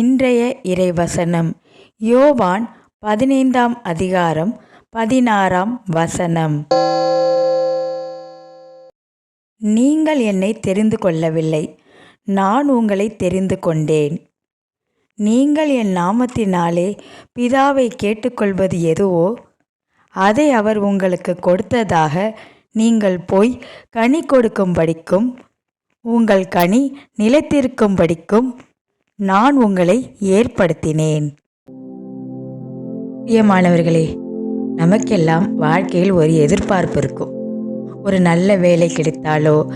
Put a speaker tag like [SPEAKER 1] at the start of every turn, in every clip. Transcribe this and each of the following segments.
[SPEAKER 1] இன்றைய இறைவசனம். யோவான் பதினைந்தாம் அதிகாரம் பதினாறாம் வசனம். நீங்கள் என்னை தெரிந்து கொள்ளவில்லை. நான் உங்களை தெரிந்து கொண்டேன். நீங்கள் என் நாமத்தினாலே பிதாவை கேட்டுக்கொள்வது எதுவோ அதை அவர் உங்களுக்கு கொடுத்ததாக நீங்கள் போய் கனி கொடுக்கும்படிக்கும் உங்கள் கனி நிலைத்திருக்கும்படிக்கும் நான் உங்களை ஏற்படுத்தினேன். பிரியமானவர்களே நமக்கெல்லாம் வாழ்க்கையில் ஒரு எதிர்பார்ப்பு இருக்கும். ஒரு நல்ல வேலை கிடைத்தாலோ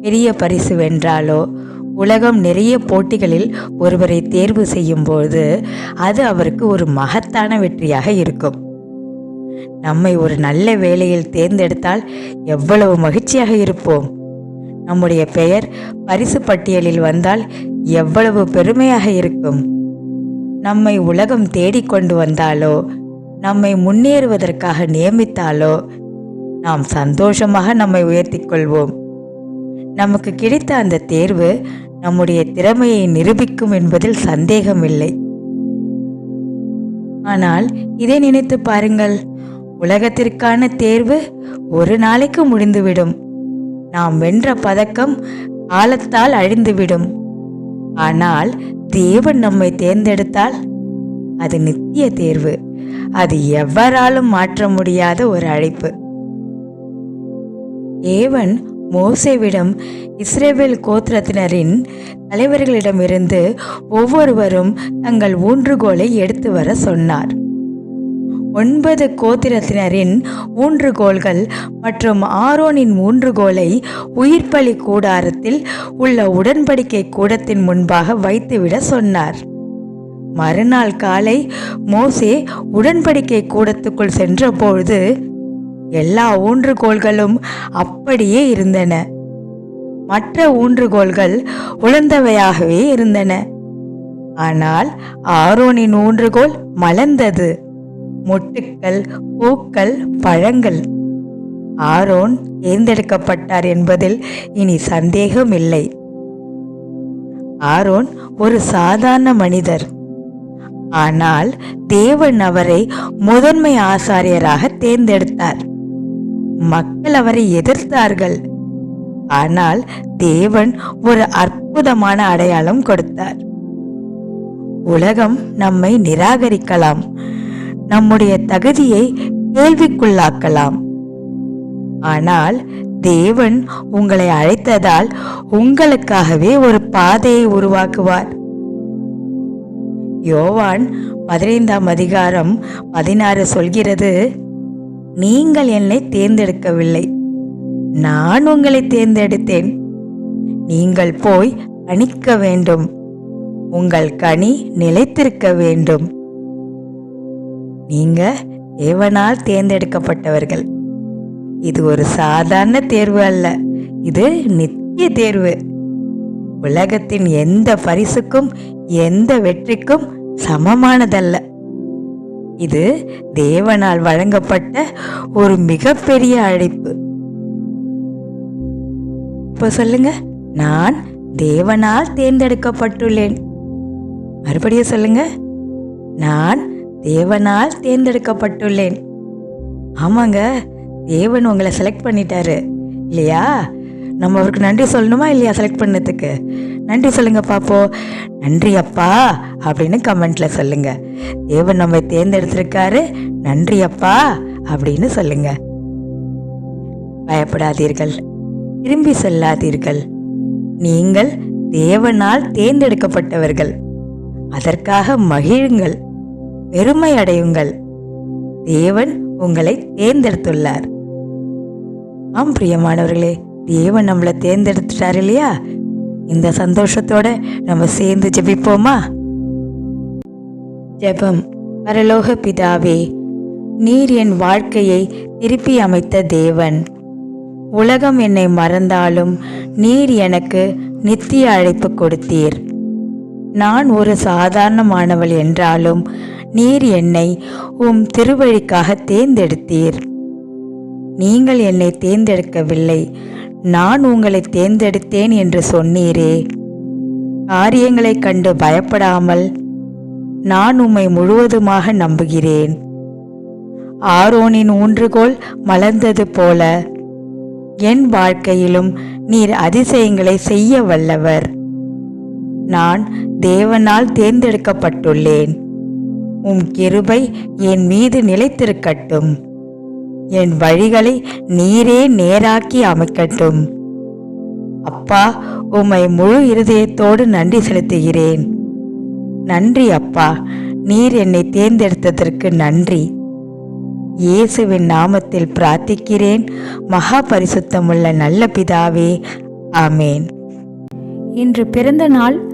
[SPEAKER 1] பெரிய பரிசு வென்றாலோ உலகம் நிறைய போட்டிகளில் ஒருவரை தேர்வு செய்யும்போது அது அவருக்கு ஒரு மகத்தான வெற்றியாக இருக்கும். நம்மை ஒரு நல்ல வேலையில் தேர்ந்தெடுத்தால் எவ்வளவு மகிழ்ச்சியாக இருப்போம். நம்முடைய பெயர் பரிசு பட்டியலில் வந்தால் எவ்வளவு பெருமையாக இருக்கும். நம்மை உலகம் தேடிக்கொண்டு வந்தாலோ நம்மை முன்னேறுவதற்காக நியமித்தாலோ நாம் சந்தோஷமாக நம்மை உயர்த்திக் கொள்வோம். நமக்கு கிடைத்த அந்த தேர்வு நம்முடைய திறமையை நிரூபிக்கும் என்பதில் சந்தேகமில்லை. ஆனால் இதை நினைத்து பாருங்கள். உலகத்திற்கான தேர்வு ஒரு நாளைக்கு முடிந்துவிடும். நாம் வென்ற பதக்கம் காலத்தால் அழிந்துவிடும். ஆனால் தேவன் நம்மை தேர்ந்தெடுத்தால் அது நித்திய தேர்வு. அது எவராலும் மாற்ற முடியாத ஒரு அழைப்பு. ஏவன் மோசேவிடம் இஸ்ரேவேல் கோத்திரத்தினரின் தலைவர்களிடமிருந்து ஒவ்வொருவரும் தங்கள் ஊன்றுகோலை எடுத்து வர சொன்னார். ஒன்பது கோத்திரத்தினரின் ஊன்றுகோல்கள் மற்றும் ஆரோனின் ஊன்றுகோலை உயிர்ப்பலி கூடாரத்தில் உள்ள உடன்படிக்கை கூடத்தின் முன்பாக வைத்துவிட சொன்னார். மறுநாள் காலை மோசே உடன்படிக்கை கூடத்துக்குள் சென்றபொழுது எல்லா ஊன்றுகோல்களும் அப்படியே இருந்தன. மற்ற ஊன்றுகோல்கள் உளுந்தவையாகவே இருந்தன. ஆனால் ஆரோனின் ஊன்றுகோல் மலர்ந்தது. மொட்டுக்கள் பூக்கள் பழங்கள். ஆரோன் தேர்ந்தெடுக்கப்பட்டார் என்பதில் இனி சந்தேகமில்லை. ஆரோன் ஒரு சாதாரண மனிதர். ஆனால் தேவன் அவரை முதன்மை ஆசாரியராக தேர்ந்தெடுத்தார். மக்கள் அவரை எதிர்த்தார்கள். ஆனால் தேவன் ஒரு அற்புதமான அடையாளம் கொடுத்தார். உலகம் நம்மை நிராகரிக்கலாம். நம்முடைய தகுதியை கேள்விக்குள்ளாக்கலாம். ஆனால் தேவன் உங்களை அழைத்ததால் உங்களுக்காகவே ஒரு பாதையை உருவாக்குவார். யோவான் பதினைந்தாம் அதிகாரம் பதினாறு சொல்கிறது நீங்கள் என்னை தேர்ந்தெடுக்கவில்லை. நான் உங்களை தேர்ந்தெடுத்தேன். நீங்கள் போய் அணிக்க வேண்டும். உங்கள் கனி நிலைத்திருக்க வேண்டும். நீங்க தேவனால் தேர்ந்தெடுக்கப்பட்டவர்கள். இது ஒரு சாதாரண தேர்வு அல்ல. இது நித்திய தேர்வு. உலகத்தின் எந்த பரிசுக்கும் எந்த வெற்றிக்கும் சமமானதல்ல. இது தேவனால் வழங்கப்பட்ட ஒரு மிகப்பெரிய அழைப்பு. இப்போ சொல்லுங்க நான் தேவனால் தேர்ந்தெடுக்கப்பட்டுள்ளேன். மறுபடியும் சொல்லுங்க நான் தேவனால் தேர்ந்தெடுக்கப்பட்டுள்ளேன். ஆமாங்க தேவன் உங்களை செலக்ட் பண்ணிட்டாரு. இல்லையா? நம்ம அவருக்கு நன்றி சொல்லணுமா இல்லையா செலக்ட் பண்ணதுக்கு? நன்றி சொல்லுங்க பாப்போ நன்றி அப்பா அப்படின்னு கமெண்ட்ல சொல்லுங்க. தேவன் நம்மை தேர்ந்தெடுத்திருக்காரு. நன்றி அப்பா அப்படின்னு சொல்லுங்க. பயப்படாதீர்கள். திரும்பி செல்லாதீர்கள். நீங்கள் தேவனால் தேர்ந்தெடுக்கப்பட்டவர்கள். அதற்காக மகிழுங்கள். பெருமை அடையுங்கள் தேவன் உங்களை தேர்ந்தெடுத்துள்ளார். ஆம் பிரியமானவர்களே தேவன் நம்மளை தேர்ந்தெடுத்துட்டார் இல்லையா? இந்த சந்தோஷத்தோட நம்ம சேர்ந்து ஜெபிப்போமா? ஜெபம். பரலோக பிதாவே நீர் என் வாழ்க்கையை திருப்பி அமைத்த தேவன். உலகம் என்னை மறந்தாலும் நீர் எனக்கு நித்திய அழைப்பு கொடுத்தீர். நான் ஒரு சாதாரணமானவள் என்றாலும் நீர் என்னை உம் திருவழிக்காக தேர்ந்தெடுத்தீர். நீங்கள் என்னை தேர்ந்தெடுக்கவில்லை. நான் உங்களை தேர்ந்தெடுத்தேன் என்று சொன்னீரே. காரியங்களைக் கண்டு பயப்படாமல் நான் உம்மை முழுவதுமாக நம்புகிறேன். ஆரோனின் ஊன்றுகோல் மலர்ந்தது போல என் வாழ்க்கையிலும் நீர் அதிசயங்களை செய்ய வல்லவர். நான் தேவனால் தேர்ந்தெடுக்கப்பட்டுள்ளேன். உம் கிருபை என் மீது நிலைத்திருக்கட்டும். என் வழிகளை நீரே நேராக்கி அமைக்கட்டும். அப்பா உம்மை முழு இருதயத்தோடு நன்றி செலுத்துகிறேன். நன்றி அப்பா. நீர் என்னை தேர்ந்தெடுத்ததற்கு நன்றி. இயேசுவின் நாமத்தில் பிரார்த்திக்கிறேன். மகா பரிசுத்தமுள்ள நல்ல பிதாவே ஆமேன்.
[SPEAKER 2] இன்று பிறந்த நாள்